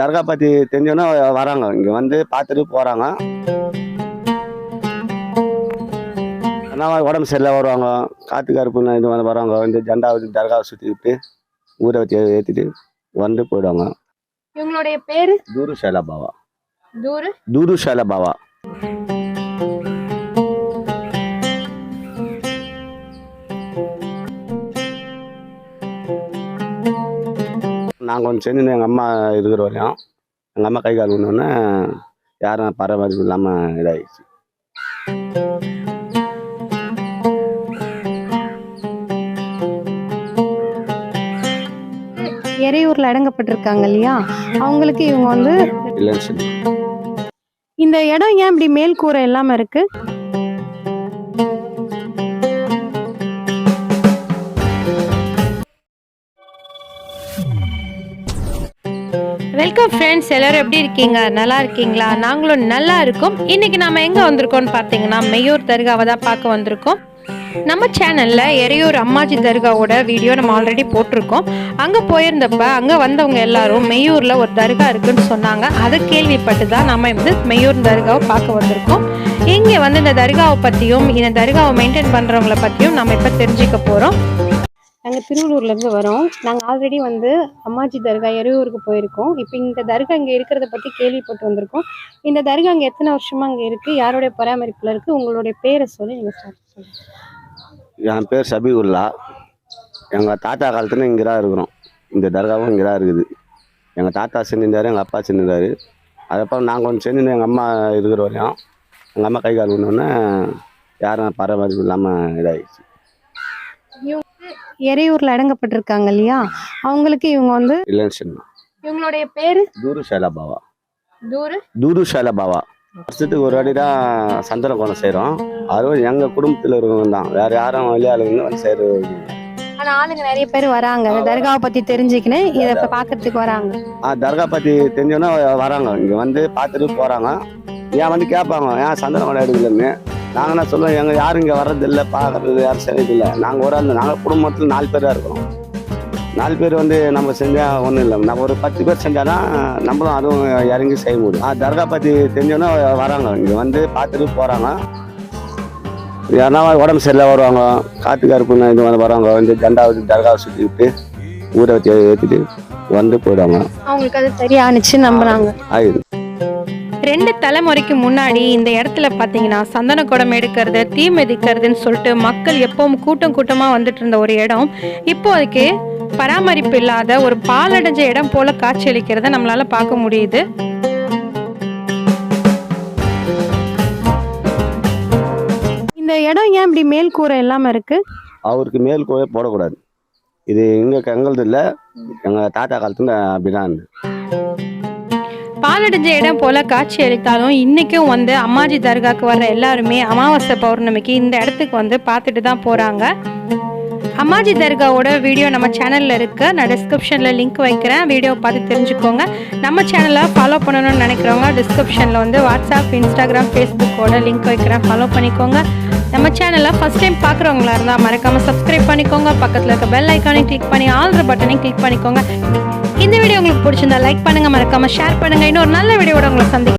தர்கா பற்றி தெரிஞ்சோன்னா வராங்க. இங்கே வந்து பார்த்துட்டு போகிறாங்க உடம்பு சரியில்லை வருவாங்க. காற்று கருப்புன்னு இது வந்து வருவாங்க வந்து ஜெண்டா வச்சு தர்காவை சுற்றி விட்டு ஊரை வச்சு ஏற்றிட்டு வந்து போயிடுவாங்க. இவங்களுடைய பேரு? தூரு ஷைலா பாவா. தூரு? தூரு ஷைலா பாவா. நாங்கள் ஒன்று செஞ்சு எங்கள் அம்மா இருக்கிற வரையும் எங்கள் அம்மா கை கால் ஒன்று யாரும் பராமரிப்பு இல்லாமல் இதாகிடுச்சு எறையூர்ல அடங்கப்பட்டிருக்காங்க இல்லையா? அவங்களுக்கு இவங்க வந்து இந்த இடம் ஏன் இப்படி மேல் கூரை இல்லாம இருக்கு? வெல்கம் ஃப்ரெண்ட்ஸ் எல்லாரும் எப்படி இருக்கீங்க? நல்லா இருக்கீங்களா? நாங்களும் நல்லா இருக்கோம். இன்னைக்கு நாம எங்க வந்திருக்கோம்னு பார்த்தீங்கன்னா மெய்யூர் தர்காவை தான் பார்க்க வந்திருக்கோம். நம்ம சேனலில் எறையூர் அம்மாஜி தர்காவோட வீடியோ நம்ம ஆல்ரெடி போட்டிருக்கோம். அங்கே போயிருந்தப்ப அங்கே வந்தவங்க எல்லாரும் மெய்யூரில் ஒரு தர்கா இருக்குன்னு சொன்னாங்க. அதை கேள்விப்பட்டு தான் நம்ம வந்து மெய்யூர் தர்காவை பார்க்க வந்திருக்கோம். இங்கே வந்து இந்த தர்காவை பற்றியும் இந்த தர்காவை மெயின்டைன் பண்ணுறவங்கள பற்றியும் நம்ம இப்போ தெரிஞ்சுக்க போகிறோம் நாங்கள் திருவள்ளூர்லேருந்து வரோம். நாங்கள் ஆல்ரெடி வந்து அம்மாஜி தர்கா எறையூருக்கு போயிருக்கோம். இப்போ இந்த தர்கா இங்கே இருக்கிறத பற்றி கேள்விப்பட்டு வந்திருக்கோம். இந்த தர்கா அங்கே எத்தனை வருஷமாக அங்கே இருக்குது யாருடைய பராமரிப்பில் இருக்குது உங்களுடைய பேரை சொல்லி நீங்கள் ஸ்டார்ட் சொல்லுங்கள் என் பேர் சபிகுல்லா. எங்கள் தாத்தா காலத்துல இங்கே தான் இருக்கிறோம். இந்த தர்காவும் இங்கே தான் இருக்குது. எங்கள் தாத்தா செஞ்சிருந்தாரு எங்கள் அப்பா செஞ்சிருந்தாரு அதுக்கப்புறம் நாங்கள் ஒன்று செஞ்சு எங்கள் அம்மா இருக்கிற வரையும் எங்கள் அம்மா கை கால் ஒன்று யாரும் பராமரிப்பு இல்லாமல் இதாகிடுச்சு எறையூரில் அடங்கப்பட்டிருக்காங்க இல்லையா? அவங்களுக்கு இவங்க வந்து இவங்களுடைய பேர்? தூரு ஷைலா பாவா. தூரு? தூரு ஷைலா பாவா. வருஷத்துக்கு ஒரு வாட்டி தான் சந்தன கோணம் செய்கிறோம் அதுவும் எங்கள் குடும்பத்தில் இருக்கவங்க தான். வேறு யாரும் வெளியாளுங்க வந்து செய்கிறது ஆனால் ஆளுங்க நிறைய பேர் வராங்க. தர்காவை பற்றி தெரிஞ்சுக்கின்னு. இதை இப்போ பார்க்கறதுக்கு வராங்க. ஆ தர்கா பற்றி தெரிஞ்சோன்னா வராங்க. இங்கே வந்து பார்த்துட்டு போகிறாங்க ஏன் வந்து கேட்பாங்க ஏன் சந்தன கோணம் எடுக்கலன்னு. நாங்கள் என்ன சொல்லுவோம் எங்கள் யாரும் இங்கே வர்றதில்லை பார்க்கறது யாரும் செய்யறதில்லை. நாங்கள் ஒரு ஆள் நாங்கள் குடும்பத்தில் நாலு பேர் தான் இருக்கிறோம். நாலு பேர் வந்து நம்ம செஞ்சால் ஒன்றும் இல்லை. நம்ம ஒரு பத்து பேர் செஞ்சால் தான் நம்மளும் அதுவும் இறங்கி செய்ய முடியும். ஆ தர்கா பற்றி தெரிஞ்சோன்னா வராங்க. இங்கே வந்து பார்த்துட்டு போகிறாங்க யாருன்னா உடம்பு சரியில்லை வருவாங்க. காற்று கருப்புன்னு இது வந்து வருவாங்க. வந்து ஜெண்டா வச்சு தர்காவை சுற்றி விட்டு ஊரை வச்சு ஏற்றிட்டு வந்து போயிடுவாங்க. அவங்களுக்கு அது சரியானுச்சு நம்புறாங்க. ஆயுது ரெண்டு தலைமுறைக்கு முன்னாடி இந்த இடத்துல பார்த்தீங்கன்னா சந்தன குடம் எடுக்கிறது தீ மிதிக்கிறதுன்னு சொல்லிட்டு மக்கள் எப்பவும் கூட்டம் கூட்டமாக வந்துட்டு இருந்த ஒரு இடம். இப்போ அதுக்கு பராமரிப்பு இல்லாத ஒரு பாலடைஞ்ச இடம் போல காட்சியளிக்கிறத நம்மளால பார்க்க முடியுது. இந்த இடம் ஏன் இப்படி மேல் கூரை இல்லாம இருக்கு? அவருக்கு மேல் கோவை போடக்கூடாது. இது இங்கே எங்களது இல்லை எங்கள் தாத்தா காலத்துல அப்படிதான். பாலடைஞ்ச இடம் போல காட்சி அளித்தாலும் இன்றைக்கும் வந்து அம்மாஜி தர்காவுக்கு வர்ற எல்லாருமே அமாவாசை பௌர்ணமிக்கு இந்த இடத்துக்கு வந்து பார்த்துட்டு தான் போகிறாங்க அம்மாஜி தர்காவோட வீடியோ நம்ம சேனலில் இருக்குது நான் டிஸ்கிரிப்ஷனில் லிங்க் வைக்கிறேன். வீடியோ பார்த்து தெரிஞ்சுக்கோங்க. நம்ம சேனலை ஃபாலோ பண்ணணும்னு நினைக்கிறவங்க டிஸ்கிரிப்ஷனில் வந்து வாட்ஸ்அப் இன்ஸ்டாகிராம் ஃபேஸ்புக்கோட லிங்க் வைக்கிறேன். ஃபாலோ பண்ணிக்கோங்க. நம்ம சேனலை ஃபர்ஸ்ட் டைம் பார்க்குறவங்களா இருந்தால் மறக்காமல் சப்ஸ்கிரைப் பண்ணிக்கோங்க. பக்கத்தில் இருக்க பெல் ஐக்கானையும் கிளிக் பண்ணி ஆல்ற பட்டனையும் கிளிக் பண்ணிக்கோங்க. இந்த வீடியோ உங்களுக்கு பிடிச்சிருந்தா லைக் பண்ணுங்க மறக்காம ஷேர் பண்ணுங்க. இன்னொரு நல்ல வீடியோட உங்களை சந்திக்கும்